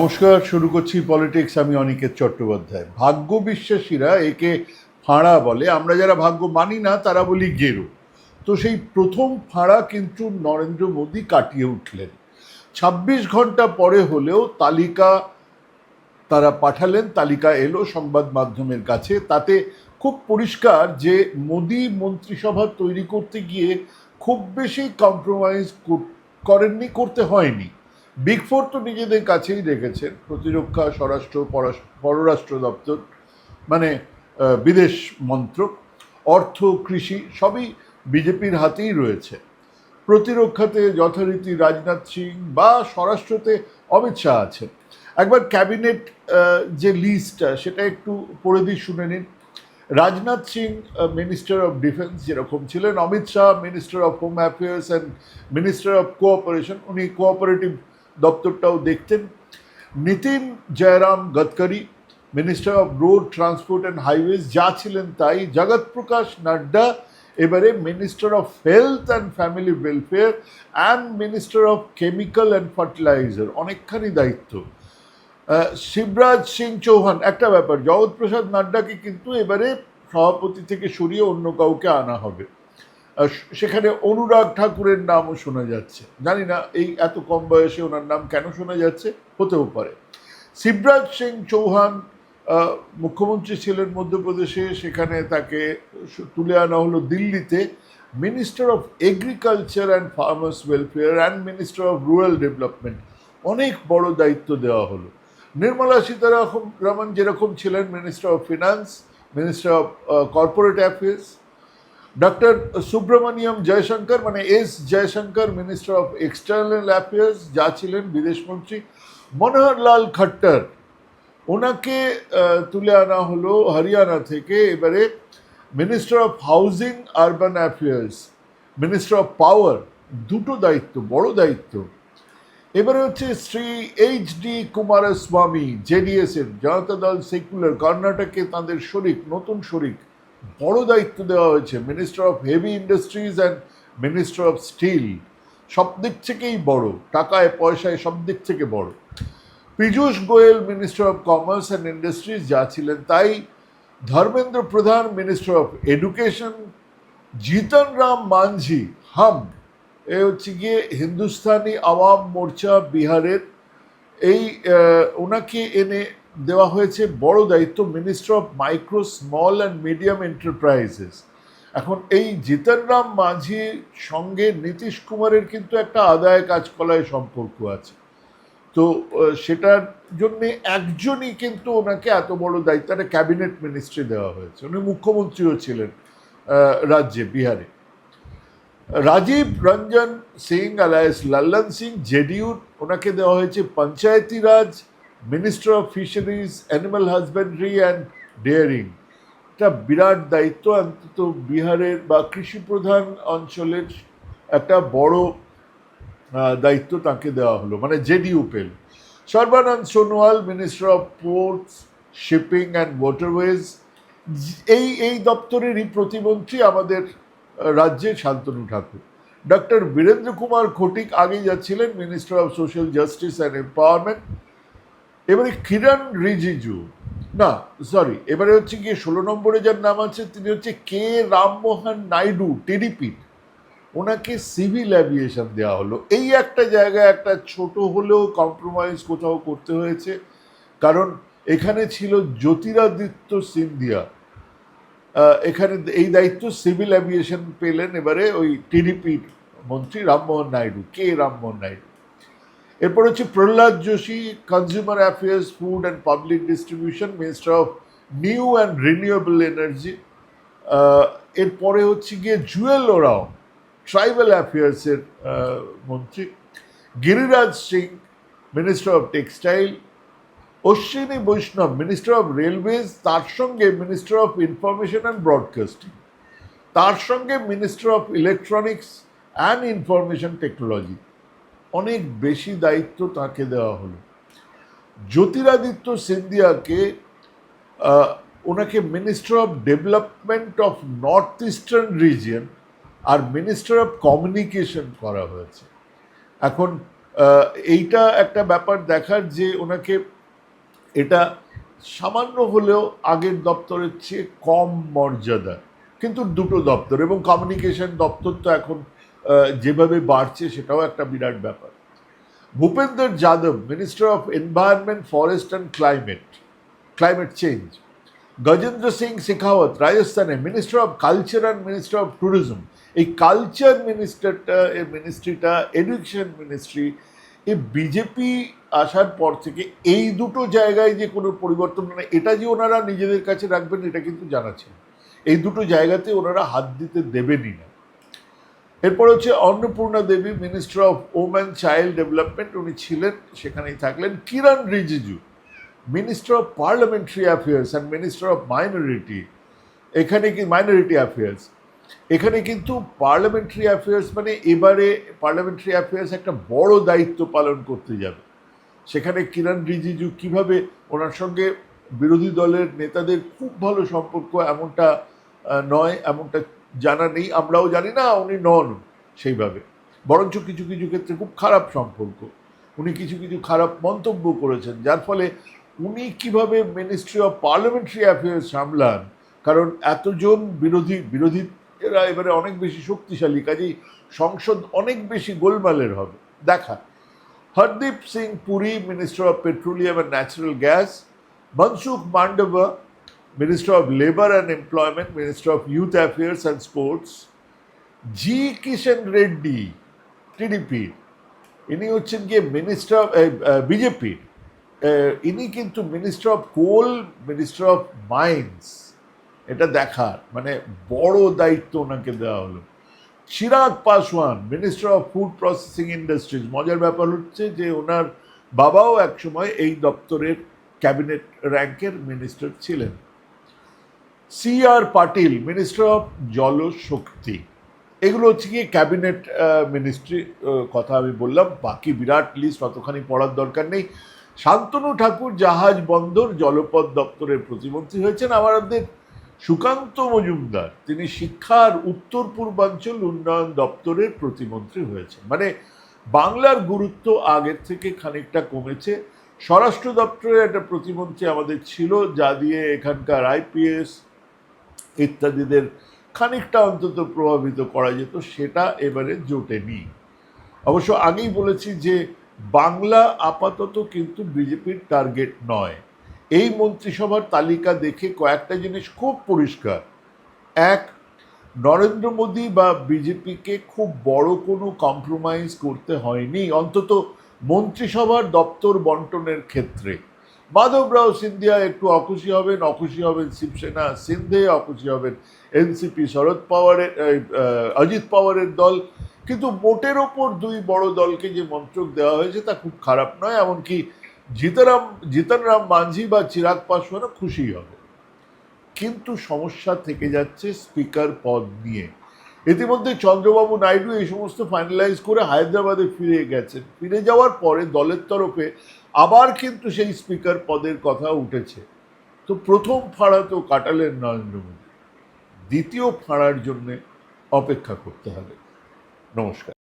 নমস্কার, শুরু করছি পলিটিক্স, আমি অনিকেত চট্টোপাধ্যায়। ভাগ্য বিশ্বাসীরা একে ফাঁড়া বলে। আমরা যারা ভাগ্য মানি না, তারা বলি গেরো। তো সেই প্রথম ফাঁড়া কিন্তু নরেন্দ্র মোদী কাটিয়ে উঠলেন। ছাব্বিশ ঘণ্টা পরে হলেও তালিকা তারা পাঠালেন, তালিকা এলো সংবাদ মাধ্যমের কাছে। তাতে খুব পরিষ্কার যে মোদী মন্ত্রিসভা তৈরি করতে গিয়ে খুব বেশি কম্প্রোমাইজ করেননি, করতে হয়নি। বিগ ফোর তো নিজেদের কাছেই রেখেছেন, প্রতিরক্ষা, স্বরাষ্ট্র, পররাষ্ট্র দপ্তর মানে বিদেশ মন্ত্রক, অর্থ, কৃষি, সবই বিজেপির হাতেই রয়েছে। প্রতিরক্ষাতে যথারীতি রাজনাথ সিং বা স্বরাষ্ট্রতে অমিত শাহ আছেন। একবার ক্যাবিনেট যে লিস্টটা সেটা একটু পড়ে দিয়ে শুনে নিন। Rajnath Singh minister of defence যেরকম ছিলেন, Amit Shah, minister of home affairs and minister of cooperation, উনি কোঅপারেটিভ দপ্তরটাও দেখতেন Nitin Jairam Gadkari minister of road transport and highways যা ছিলেন তাই জগৎ প্রকাশ নাড্ডা, এবারে minister of health and family welfare and minister of chemical and fertiliser অনেকখানি দায়িত্ব। শিবরাজ সিং চৌহান, একটা ব্যাপার, জগৎ প্রসাদ নাড্ডাকে কিন্তু এবারে সভাপতি থেকে সরিয়ে অন্য কাউকে আনা হবে। সেখানে অনুরাগ ঠাকুরের নামও শোনা যাচ্ছে। জানি না এই এত কম বয়সে ওনার নাম কেন শোনা যাচ্ছে, হতেও পারে। শিবরাজ সিং চৌহান মুখ্যমন্ত্রী ছিলেন মধ্যপ্রদেশে, সেখানে তাকে তুলে আনা হলো দিল্লিতে। Minister of agriculture and farmers welfare and minister of rural development অনেক বড় দায়িত্ব দেওয়া হলো। নির্মলা সীতারামন যেরকম ছিলেন minister of finance minister of corporate affairs doctor Subrahmanyam Jaishankar মানে S Jaishankar minister of external affairs যা ছিলেন বিদেশমন্ত্রী মনোহর লাল খট্টর। ওনাকে তুলে আনা হলো হরিয়ানা থেকে এবারে minister of housing urban affairs minister of power দুটো দায়িত্ব, বড় দায়িত্ব। এবারে হচ্ছে Shri H D Kumaraswamy JDS এর জনতা দল সেকুলার কর্ণাটকে তাঁদের শরিক, নতুন শরিক। বড় দায়িত্ব দেওয়া হয়েছে। Minister of heavy industries and minister of steel সব দিক থেকেই বড়। টাকায়, পয়সায় সব দিক থেকে বড়। Piyush Goyal minister of commerce and industries যা ছিলেন তাই Dharmendra Pradhan minister of education Jitan Ram Manjhi, HAM. এ হচ্ছে গিয়ে হিন্দুস্তানি আওয়াম মোর্চা বিহারের এই ওনাকে এনে দেওয়া হয়েছে বড় দায়িত্ব minister of micro small and medium enterprises এখন এই জিতন রাম মাঝির সঙ্গে নীতিশ কুমারের কিন্তু একটা আদায় কাজকলায় সম্পর্ক আছে। তো সেটার জন্য একজনই কিন্তু ওনাকে এত বড় দায়িত্ব, একটা ক্যাবিনেট মিনিস্ট্রি দেওয়া হয়েছে। উনি মুখ্যমন্ত্রীও ছিলেন রাজ্যে, বিহারে। রাজীব রঞ্জন সিং আলায়াস লাল্লন সিং জেডিউর ওনাকে দেওয়া হয়েছে Panchayati Raj. Minister of fisheries animal husbandry and dairying এটা বিরাট দায়িত্ব অন্তত বিহারের বা কৃষি প্রধান অঞ্চলের একটা বড় দায়িত্ব তাকে দেওয়া হলো মানে জেডিইউ পেল Sarbananda Sonowal minister of ports shipping and waterways এই এই দপ্তরেরই প্রতিমন্ত্রী আমাদের আহ, রাজ্যের শান্তনু ঠাকুর। ডক্টর বীরেন্দ্র কুমার খটিক আগেই যাচ্ছিলেন minister of social justice and empowerment এবারে কিরণ রিজিজু। না সরি এবারে হচ্ছে গিয়ে ষোলো নম্বরে যার নাম আছে, তিনি হচ্ছে কে রামমোহন নাইডু, টিডিপি। ওনাকে সিভিল অ্যাভিয়েশন দেওয়া হলো। এই একটা জায়গায় একটা ছোট হলেও কম্প্রোমাইজ কোথাও করতে হয়েছে। কারণ এখানে ছিল জ্যোতিরাদিত্য সিন্ধিয়া। এখানে এই দায়িত্ব সিভিল অ্যাভিয়েশন পেলেন এবারে ওই টিডিপির মন্ত্রী রামমোহন নাইডু। কে রামমোহন নাইডু? এরপর হচ্ছে Pralhad Joshi consumer affairs food and public distribution minister of new and renewable energy এরপরে হচ্ছে গিয়ে জুয়েল ওরাও ট্রাইবাল অ্যাফেয়ার্সের মন্ত্রী। Giriraj Singh minister of textile Ashwini Vaishnaw minister of railways তার সঙ্গে minister of information and broadcasting তার সঙ্গে minister of electronics and information technology অনেক বেশি দায়িত্ব তাকে দেওয়া হলো। জ্যোতিরাদিত্য সিন্ধিয়াকে ওনাকে minister of development of north eastern region R minister of communication করা হয়েছে। এখন এইটা একটা ব্যাপার দেখার যে ওনাকে এটা সামান্য হলেও আগের দপ্তরের চেয়ে কম মর্যাদা। কিন্তু দুটো দপ্তর এবং কমিউনিকেশন দপ্তর তো এখন যেভাবে বাড়ছে সেটাও একটা বিরাট ব্যাপার। Bhupender Yadav minister of environment forest and climate climate change Gajendra Singh Shekhawat রাজস্থানে minister of culture and minister of tourism এই কালচার মিনিস্টারটা এই মিনিস্ট্রিটা এডুকেশন মিনিস্ট্রি এই বিজেপি আসার পর থেকে এই দুটো জায়গায় যে কোনো পরিবর্তন মানে এটা যে ওনারা নিজেদের কাছে রাখবেন, এটা কিন্তু জানা ছিল। এই দুটো জায়গাতে ওনারা হাত দিতে দেবেনই না। এরপর হচ্ছে Annapurna Devi minister of woman child development উনি ছিলেন, সেখানেই থাকলেন। Kiren Rijiju minister of parliamentary affairs and minister of minority এখানে কি মাইনরিটি অ্যাফেয়ার্স এখানে কিন্তু পার্লামেন্টারি অ্যাফেয়ার্স মানে এবারে পার্লামেন্টারি অ্যাফেয়ার্স একটা বড় দায়িত্ব পালন করতে যাবে। সেখানে কিরণ রিজিজু কীভাবে ওনার সঙ্গে বিরোধী দলের নেতাদের খুব ভালো সম্পর্ক, এমনটা নয়, এমনটা জানা নেই, আমরাও জানি না, উনি নন সেইভাবে। বরঞ্চ কিছু কিছু ক্ষেত্রে খুব খারাপ সম্পর্ক। উনি কিছু কিছু খারাপ মন্তব্য করেছেন, যার ফলে উনি কীভাবে মিনিস্ট্রি অফ পার্লামেন্টারি অ্যাফেয়ার্স সামলান, কারণ এতজন বিরোধী বিরোধী এরা এবারে অনেক বেশি শক্তিশালী, কাজেই সংসদ অনেক বেশি গোলমালের হবে। দেখা, Hardeep Singh Puri minister of petroleum and natural gas Mansukh Mandaviya minister of labour and employment minister of youth affairs and sports G Kishan Reddy TDP ইনি হচ্ছেন গিয়ে মিনিস্টার অফ বিজেপির ইনি কিন্তু minister of coal minister of mines এটা দেখার মানে বড় দায়িত্ব ওনাকে দেওয়া হলো Chirag Paswan minister of food processing industries মজার ব্যাপার হচ্ছে যে ওনার বাবাও একসময় এই দপ্তরের ক্যাবিনেট র্যাঙ্কের মিনিস্টার ছিলেন C R Patil minister of Jal Shakti এগুলো হচ্ছে গিয়ে ক্যাবিনেট মিনিস্ট্রি কথা আমি বললাম। বাকি বিরাট লিস্ট অতখানি পড়ার দরকার নেই। শান্তনু ঠাকুর জাহাজ বন্দর জলপথ দপ্তরের প্রতিমন্ত্রী হয়েছেন আমাদের সুকান্ত মজুমদার। তিনি শিক্ষার উত্তর পূর্বাঞ্চল উন্নয়ন দপ্তরের প্রতিমন্ত্রী হয়েছেন। মানে বাংলার গুরুত্ব আগের থেকে খানিকটা কমেছে। স্বরাষ্ট্র দপ্তরের একটা প্রতিমন্ত্রী আমাদের ছিল, যা দিয়ে এখানকার আইপিএস ইত্যাদিদের খানিকটা অন্তত প্রভাবিত করা যেত, সেটা এবারে জোটেনি। অবশ্য আগেই বলেছি যে বাংলা আপাতত কিন্তু বিজেপির টার্গেট নয়। এই মন্ত্রিসভার তালিকা দেখে কয়েকটা জিনিস খুব পরিষ্কার। এক, নরেন্দ্র মোদী বা বিজেপিকে খুব বড় কোনো কম্প্রোমাইজ করতে হয়নি, অন্তত মন্ত্রিসভার দপ্তর বন্টনের ক্ষেত্রে। মাধবরাও সিন্ধিয়া একটু অখুশি হবেন অখুশি হবেন শিবসেনা, সিন্ধে অখুশি হবেন এনসিপি শরদ পাওয়ারের অজিত পাওয়ারের দল। কিন্তু মোটের ওপর দুই বড় দলকে যে মন্ত্রক দেওয়া হয়েছে তা খুব খারাপ নয়, এমনকি জিতারাম, জিতনরাম মাঝি বা চিরাগ পাসওয়ানও খুশি হবে। কিন্তু সমস্যা থেকে যাচ্ছে স্পিকার পদ নিয়ে। ইতিমধ্যে চন্দ্রবাবু নাইডু এই সমস্ত ফাইনালাইজ করে হায়দ্রাবাদে ফিরে গেছেন। ফিরে যাওয়ার পরে দলের তরফে আবার কিন্তু সেই স্পিকার পদের কথা উঠেছে। তো প্রথম ফাঁড়া তো কাটালেন নরেন্দ্র মোদী। দ্বিতীয় ফাঁড়ার জন্যে অপেক্ষা করতে হবে। নমস্কার।